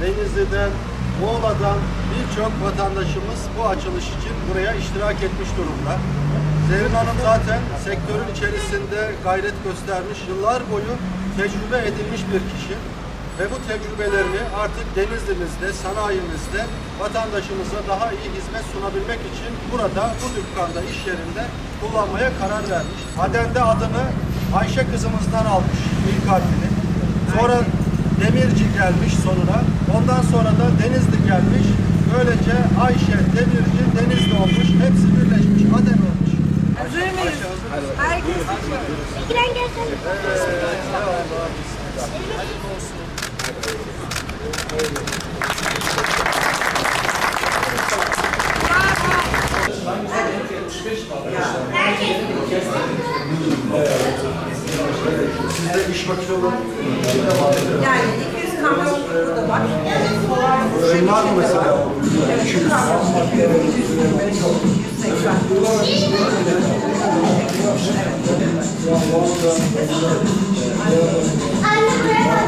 Denizli'den, Muğla'dan birçok vatandaşımız bu açılış için buraya iştirak etmiş durumda. Zerrin Hanım zaten sektörün içerisinde gayret göstermiş, yıllar boyu tecrübe edilmiş bir kişi. Ve bu tecrübelerini artık denizlimizde, sanayimizde vatandaşımıza daha iyi hizmet sunabilmek için burada bu dükkanda, iş yerinde kullanmaya karar vermiş. Aden'de adını Ayşe kızımızdan almış ilk harfini. Sonra Demirci gelmiş sonuna. Ondan sonra da Denizli gelmiş. Böylece Ayşe, Demirci, Denizli olmuş. Hepsi birleşmiş. Aden olmuş. Hazır mıyız? Herkes İkiren gelsene. Sizde iş makine olarak yani 200 kamyon burada var. ürün var mı mesela? Evet, kamyon 225, 180. Anne buraya bak.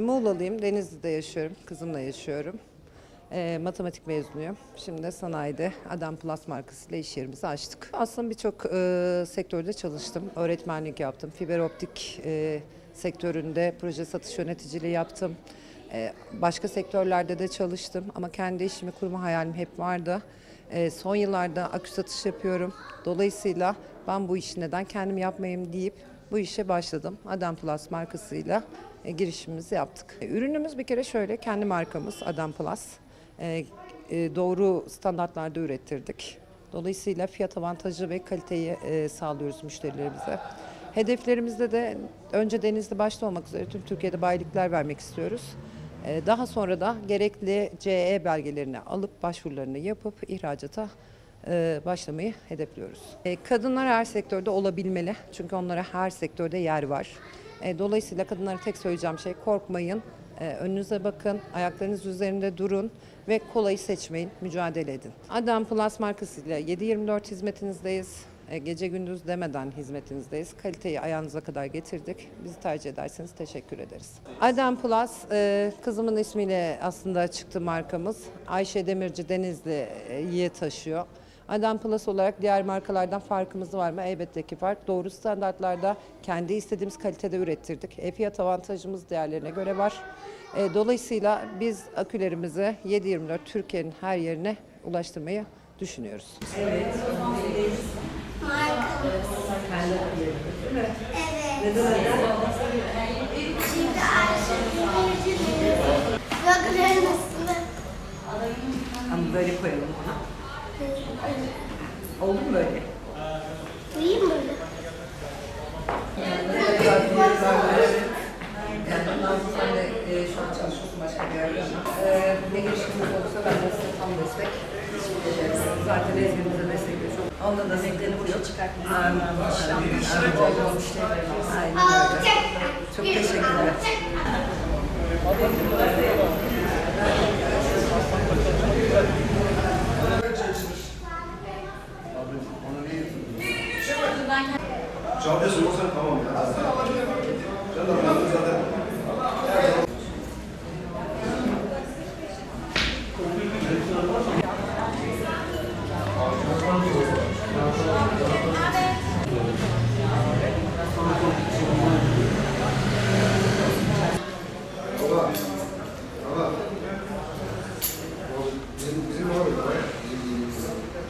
Muğla'lıyım, Denizli'de yaşıyorum, kızımla yaşıyorum. Ee, matematik mezunuyum. Şimdi de sanayide Adam Plus markasıyla iş yerimizi açtık. Aslında birçok e, sektörde çalıştım. Öğretmenlik yaptım, fiber optik e, sektöründe proje satış yöneticiliği yaptım. E, başka sektörlerde de çalıştım ama kendi işimi kurma hayalim hep vardı. E, son yıllarda akü satış yapıyorum. Dolayısıyla ben bu işi neden kendim yapmayayım deyip bu işe başladım. Adam Plus markasıyla e, girişimimizi yaptık. E, Ürünümüz bir kere şöyle, kendi markamız Adam Plus. E, e, doğru standartlarda ürettirdik. Dolayısıyla fiyat avantajı ve kaliteyi e, sağlıyoruz müşterilerimize. Hedeflerimizde de önce Denizli başta olmak üzere tüm Türkiye'de bayilikler vermek istiyoruz. Daha sonra da gerekli CE belgelerini alıp başvurularını yapıp ihracata başlamayı hedefliyoruz. Kadınlar her sektörde olabilmeli çünkü onlara her sektörde yer var. Dolayısıyla kadınlara tek söyleyeceğim şey korkmayın, önünüze bakın, ayaklarınız üzerinde durun ve kolayı seçmeyin, mücadele edin. Adam Plus markasıyla 7-24 hizmetinizdeyiz. E, Gece gündüz demeden hizmetinizdeyiz. Kaliteyi ayağınıza kadar getirdik. Bizi tercih ederseniz teşekkür ederiz. Adam Plus e, kızımın ismiyle aslında çıktı markamız. Ayşe Demirci Denizli'yi taşıyor. Adam Plus olarak diğer markalardan farkımız var mı? Elbette ki fark. Doğru standartlarda kendi istediğimiz kalitede ürettirdik. E, fiyat avantajımız diğerlerine göre var. E, dolayısıyla biz akülerimizi 7-24 Türkiye'nin her yerine ulaştırmayı düşünüyoruz. Şimdi Ayşe Demirci Bakıların üstüne. Ama böyle koyalım ona. Oldu mu böyle? Duyayım mı? Yani Nazlı sen de e, şu an çalışıyorsun başka bir yerde ama e, ne girişimimiz olursa ben de size tam destek. Zaten ezberimize destekliyor çok. Onda da desteklerini buraya çıkartmış. Aynen. Aynen öyle. Çok teşekkürler. Canlıya sorarsan tamam ya. Canlı zaten.